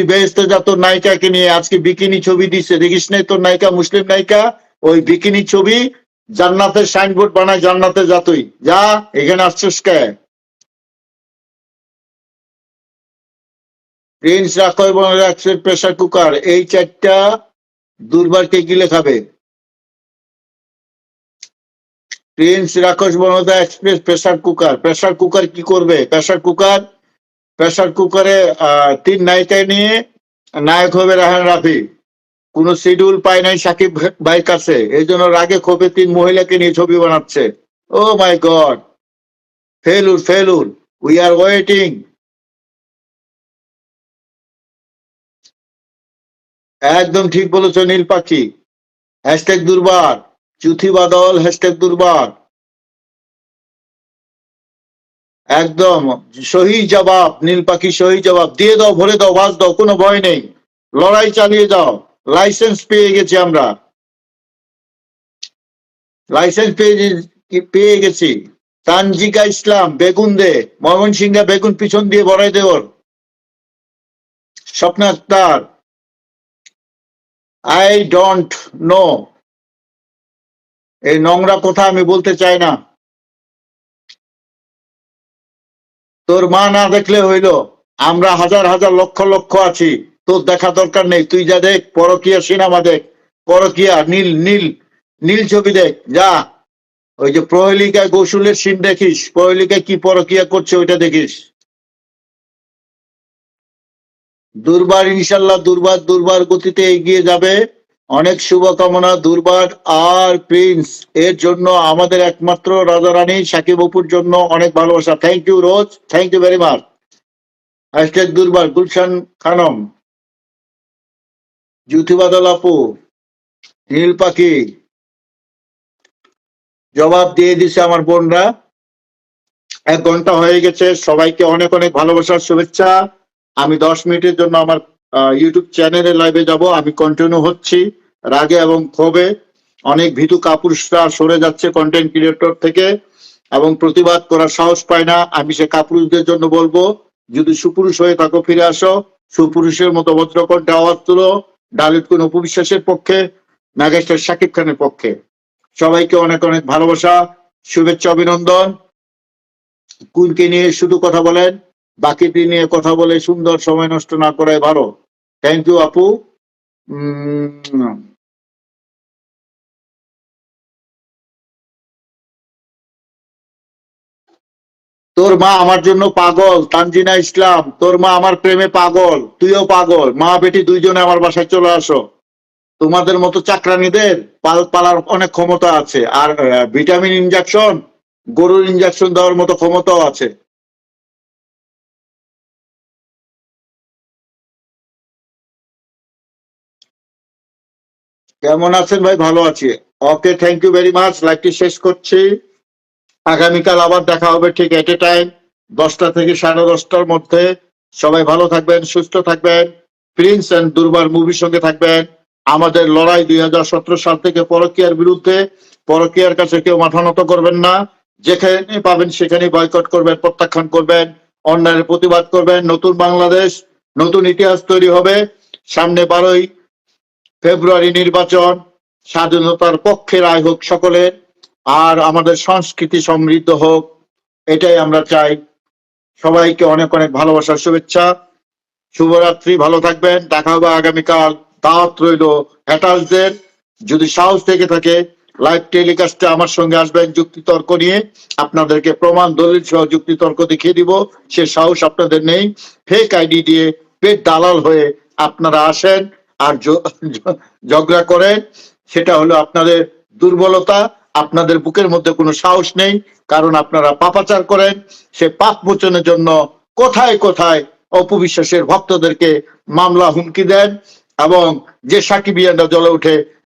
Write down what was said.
তুই বেহেস্তে যা, তোর নায়িকাকে নিয়ে আজকে বিকিনি ছবি দিচ্ছে দেখিস নাই তোর নায়িকা, মুসলিম নায়িকা? ওই বিকিনি ছবি জান্নাতের সাইনবোর্ড বানায়, জান্নাতে যা তুই। যা, এখানে আসছিস কে? প্রিন্স রাখয় বনে রাখছে প্রেসার কুকার এই চারটা দুর্বারকে গিলে খাবে প্রিন্স রাক্ষস বনদা express pressure cooker pressure cooker কি করবে? প্রেসার কুকার প্রেসার কুকারে তিন নায়িকায় নিয়ে নায়ক হবে রাহান রাফি। কোন শিডিউল পায় নাই সাকিব ভাইয়ের কাছে। এই জন্য রাগে ক্ষোভে তিন মহিলাকে নিয়ে ছবি বানাচ্ছে। Oh my god! ফেলুর ফেলুর উই আর ওয়েটিং। একদম ঠিক বলেছ নীল পাখি। হ্যাশট্যাগ দুর্বার। চুথি বাদল, হ্যাশট্যাগ দুর্বার। একদম, সহি জবাব, নীল পাখি সহি জবাব, দিয়ে দাও, ভরে দাও বাস দাও, কোনো ভয় নেই। লড়াই চালিয়ে যাও লাইসেন্স পেয়ে গেছি আমরা। লাইসেন্স পেয়ে পেয়ে গেছি। তানজিকা ইসলাম, বেগুন দে ময়মন সিংহা বেগুন পিছন দিয়ে ভরাই দে ওর। স্বপ্ন আক্তার আই ডোন্ট নো এই নোংরা কথা আমি বলতে চাই না। তোর মা না দেখলে হইল। আমরা হাজার হাজার লক্ষ লক্ষ আছি। তোর দেখা দরকার নেই। তুই যা দেখ, পরকিয়া সিনেমা দেখ। পরকিয়া, নীল নীল নীল ছবি দেখ। যা। ওই যে প্রহেলিকায় গোসুলের সিন দেখিস। প্রহেলিকায় কি পরকিয়া করছে ওইটা দেখিস। দুর্বার ইনশাল্লাহ দুর্বার দুর্বার গতিতে এগিয়ে যাবে। অনেক শুভকামনা, দুর্বার আর প্রিন্স। এর জন্য আমাদের একমাত্র রাজা রানী সাকিব অপুর জন্য অনেক ভালোবাসা। Thank you Rose. Thank you very much hashtag Durbar, Gulshan Khanam. জ্যোতিবাদল আপু। নীল পাখি। জবাব দিয়ে দিছে আমার বোনরা। এক ঘণ্টা হয়ে গেছে। সবাইকে অনেক অনেক ভালোবাসার শুভেচ্ছা। আমি দশ মিনিটের জন্য আমার ইউটিউব চ্যানেলে লাইভে যাব। আমি কন্টিনিউ হচ্ছি। রাগে এবং ক্ষোভে অনেক ভীতু কাপুরুষরা সরে যাচ্ছে কন্টেন্ট ক্রিয়েটর থেকে এবং প্রতিবাদ করার সাহস পায় না। আমি সে কাপুরুষদের জন্য বলব, যদি সুপুরুষ হয়ে থাকো, ফিরে আসো। সুপুরুষের মতো ভদ্রকণ্ঠে আওয়াজ তুলো। ডালিত কোন উপবিশ্বাসের পক্ষে ম্যাগেস্টার শাকিব খানের পক্ষে। সবাইকে অনেক অনেক ভালোবাসা, শুভেচ্ছা, অভিনন্দন। কুইনকে নিয়ে শুধু কথা বলেন, বাকিটি নিয়ে কথা বলে সুন্দর সময় নষ্ট না করাই ভালো। থ্যাংক ইউ আপু। তোর মা আমার জন্য পাগল, তানজিনা ইসলাম, তোর মা আমার প্রেমে পাগল, তুইও পাগল। মা, বেটি দুইজনে আমার বাসায় চলে আসো। তোমাদের মতো চাকরানিদের পাল পালার অনেক ক্ষমতা আছে। আর ভিটামিন ইনজেকশন, গরুর ইনজেকশন দেওয়ার মতো ক্ষমতাও আছে। কেমন আছেন ভাই? ভালো আছি। Okay thank you very much লাইভটি শেষ করছি। আগামীকাল আবার দেখা হবে ঠিক এট এ টাইম দশটা থেকে সাড়ে দশটার মধ্যে। সবাই ভালো থাকবেন, সুস্থ থাকবেন। প্রিন্স অ্যান্ড দুর্বার মুভির সঙ্গে থাকবেন। আমাদের লড়াই দুই হাজার সতেরো সাল থেকে পরকিয়ার বিরুদ্ধে। পরকিয়ার কাছে কেউ মাথা নত করবেন না। যেখানে পাবেন সেখানে বয়কট করবেন, প্রত্যাখ্যান করবেন, অন্যায়ের প্রতিবাদ করবেন। নতুন বাংলাদেশ, নতুন ইতিহাস তৈরি হবে। সামনে বারোই ফেব্রুয়ারি নির্বাচন। স্বাধীনতার পক্ষে রায় হোক সকলের। আর আমাদের সংস্কৃতি সমৃদ্ধ হোক, এটাই আমরা চাই। সবাইকে অনেক অনেক ভালোবাসার শুভেচ্ছা। শুভরাত্রি, ভালো থাকবেন। দেখা হবে আগামীকাল। দাওয়াত রইল হ্যাটার্সদের যদি সাহস থেকে থাকে লাইভ টেলিকাস্টে আমার সঙ্গে আসবেন যুক্তি তর্ক নিয়ে। আপনাদেরকে প্রমাণ, দলিল সহ যুক্তি তর্ক দেখিয়ে দিব। সে সাহস আপনাদের নেই। ফেক আইডি দিয়ে পেট দালাল হয়ে আপনারা আসেন আর ঝগড়া করেন। সেটা হলো আপনাদের দুর্বলতা। আপনাদের বুকের মধ্যে কোনো সাহস নেই, কারণ আপনারা পাপাচার করেন। সে পাপ মোচনের জন্য কোথায় কোথায় অপবিশ্বাসের ভক্তদেরকে মামলা হুমকি দেন এবং যে সাকিবিয়ানরা জ্বলে উঠে